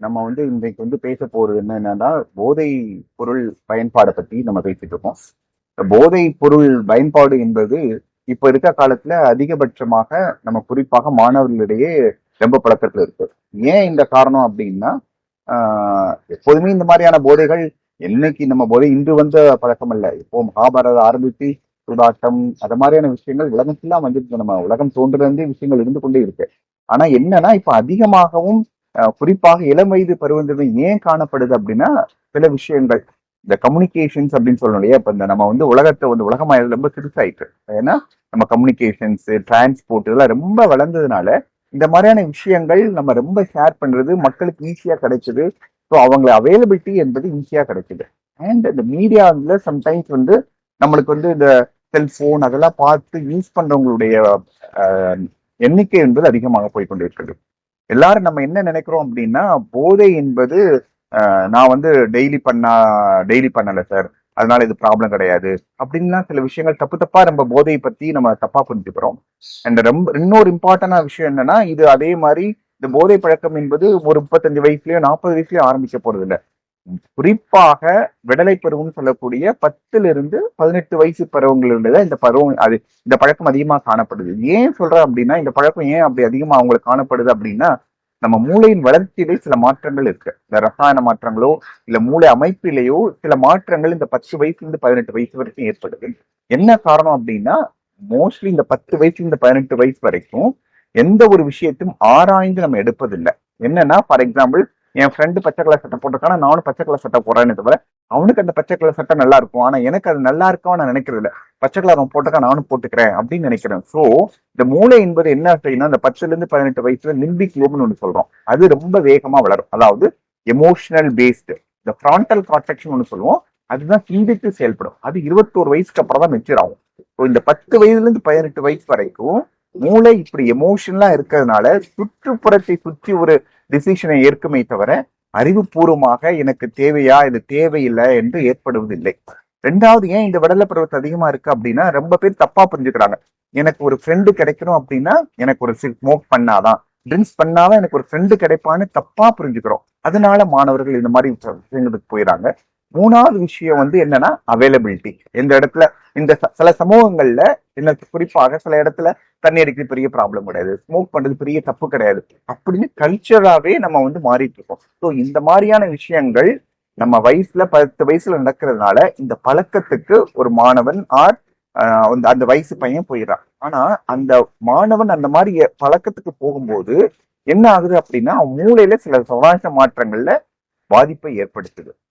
நம்ம வந்து இன்றைக்கு வந்து பேச போறது என்னன்னா போதை பொருள் பயன்பாடை பத்தி நம்ம பேசிட்டு இருக்கோம். போதை பொருள் பயன்பாடு என்பது இப்ப இருக்க காலத்துல அதிகபட்சமாக நம்ம குறிப்பாக மாணவர்களிடையே ரொம்ப பழக்கத்துல இருக்கு. ஏன் இந்த காரணம் அப்படின்னா ஆஹ் எப்போதுமே இந்த மாதிரியான போதைகள் என்னைக்கு நம்ம போதை இன்று வந்த பழக்கம் அல்ல. இப்போ மகாபாரதம் ஆரம்பித்து சுதாட்டம் அது மாதிரியான விஷயங்கள் உலகம் ஃபுல்லா வந்துட்டு நம்ம உலகம் தோன்றிலிருந்தே விஷயங்கள் இருந்து கொண்டே இருக்கு. ஆனா என்னன்னா இப்ப அதிகமாகவும் குறிப்பாக இளம் வயது பருவத்தில் ஏன் காணப்படுது அப்படின்னா சில விஷயங்கள். இந்த கம்யூனிகேஷன்ஸ் அப்படின்னு சொல்லணும் இல்லையா? இப்ப இந்த நம்ம வந்து உலகத்தை வந்து உலகமாயிரம் ரொம்ப சிறுசாயிட்டு. ஏன்னா நம்ம கம்யூனிகேஷன்ஸ் டிரான்ஸ்போர்ட் இதெல்லாம் ரொம்ப வளர்ந்ததுனால இந்த மாதிரியான விஷயங்கள் நம்ம ரொம்ப ஷேர் பண்றது மக்களுக்கு ஈஸியா கிடைச்சது. ஸோ அவங்களை அவைலபிலிட்டி என்பது ஈஸியா கிடைக்குது. அண்ட் இந்த மீடியாவில் சம்டைம்ஸ் வந்து நம்மளுக்கு வந்து இந்த செல்போன் அதெல்லாம் பார்த்து யூஸ் பண்றவங்களுடைய எண்ணிக்கை என்பது அதிகமாக போய் கொண்டிருக்கிறது. எல்லாரும் நம்ம என்ன நினைக்கிறோம் அப்படின்னா போதை என்பது நான் வந்து டெய்லி பண்ணா டெய்லி பண்ணல சார் அதனால இது ப்ராப்ளம் கிடையாது. அப்படின்லாம் சில விஷயங்கள் தப்பு தப்பா நம்ம போதையை பத்தி நம்ம தப்பா புரிஞ்சுக்கிறோம். அண்ட் ரொம்ப இன்னொரு இம்பார்ட்டன்டான விஷயம் என்னன்னா இது அதே மாதிரி இந்த போதை பழக்கம் என்பது ஒரு முப்பத்தஞ்சு வயசுலயோ நாற்பது வயசுலயோ ஆரம்பிக்க போறது இல்லை குறிப்பாக விடலை பருவம்னு சொல்லக்கூடிய பத்துல இருந்து பதினெட்டு வயசு பருவங்களில் இந்த பருவம் அது இந்த பழக்கம் அதிகமா காணப்படுது. ஏன் சொல்றேன் அப்படின்னா இந்த பழக்கம் ஏன் அப்படி அதிகமா அவங்களுக்கு காணப்படுது அப்படின்னா நம்ம மூளையின் வளர்ச்சியிலே சில மாற்றங்கள் இருக்கு. இந்த ரசாயன மாற்றங்களோ இல்ல மூளை அமைப்பிலேயோ சில மாற்றங்கள் இந்த பத்து வயசுல இருந்து பதினெட்டு வயசு வரைக்கும் ஏற்படுது. என்ன காரணம் அப்படின்னா மோஸ்ட்லி இந்த பத்து வயசுல இருந்து பதினெட்டு வயசு வரைக்கும் எந்த ஒரு விஷயத்தையும் ஆராய்ந்து நம்ம எடுப்பதில்லை. என்னன்னா ஃபார் எக்ஸாம்பிள் என் ஃப்ரெண்டு பச்சை கலர் சட்டை போட்டிருக்கானா. நானும் பச்சை கலர் சட்டை போடுறேன்னு தவிர அவனுக்கு அந்த பச்சை கலர் சட்டை நல்லா இருக்கும். ஆனா எனக்கு அது நல்லா இருக்கும் நான் நினைக்கிறது இல்ல. பச்சை கலர் அவன் போட்டுக்கா நானும் போட்டுக்கிறேன் அப்படின்னு நினைக்கிறேன். சோ இந்த மூளை என்பது என்ன அப்படின்னா இந்த பத்துல இருந்து பதினெட்டு வயசுல லிம்பிக் லோப்னு ஒன்று சொல்றோம். அது ரொம்ப வேகமா வளரும். அதாவது எமோஷனல் பேஸ்டு இந்த ஃப்ரான்டல் கார்டெக்ஷன் ஒன்று சொல்லுவோம். அதுதான் சிந்தித்து செயல்படும். அது இருபத்தோரு வயசுக்கு அப்புறம் தான் மெச்சூர் ஆகும். ஸோ இந்த பத்து வயதுல இருந்து பதினெட்டு வயசு வரைக்கும் மூளை இப்படி எமோஷனலா இருக்கிறதுனால சுற்றுப்புறத்தை சுற்றி ஒரு டிசிஷனை ஏற்குமே தவிர அறிவுபூர்வமாக எனக்கு தேவையா? இது தேவையில்லை என்று ஏற்படுவதில்லை. ரெண்டாவது ஏன் இந்த விடலை பருவத்து அதிகமா இருக்கு அப்படின்னா ரொம்ப பேர் தப்பா புரிஞ்சுக்கிறாங்க. எனக்கு ஒரு ஃப்ரெண்டு கிடைக்கணும் அப்படின்னா எனக்கு ஒரு ஸ்மோக் பண்ணாதான். ட்ரிங்க்ஸ் பண்ணாதான் எனக்கு ஒரு ஃப்ரெண்டு கிடைப்பான்னு தப்பா புரிஞ்சுக்கிறோம். அதனால மாணவர்கள் இந்த மாதிரி விஷயங்களுக்கு போயிடறாங்க மூணாவது விஷயம் வந்து என்னன்னா அவைலபிலிட்டி எந்த இடத்துல இந்த ச- சில சமூகங்கள்ல என்ன குறிப்பாக சில இடத்துல தண்ணி அடிக்கிறது பெரிய ப்ராப்ளம் கிடையாது. ஸ்மோக் பண்றது பெரிய தப்பு கிடையாது. அப்படின்னு கல்ச்சராகவே நம்ம வந்து மாறிட்டு இருக்கோம். ஸோ இந்த மாதிரியான விஷயங்கள் நம்ம வயசுல பத்து வயசுல நடக்கிறதுனால இந்த பழக்கத்துக்கு ஒரு மாணவன் ஆர் அந்த அந்த வயசு பையன் போயிடறான். ஆனா அந்த மாணவன் அந்த மாதிரி பழக்கத்துக்கு போகும்போது என்ன ஆகுது அப்படின்னா மூளையில சில சுவாச மாற்றங்கள்ல பாதிப்பை ஏற்படுத்துது.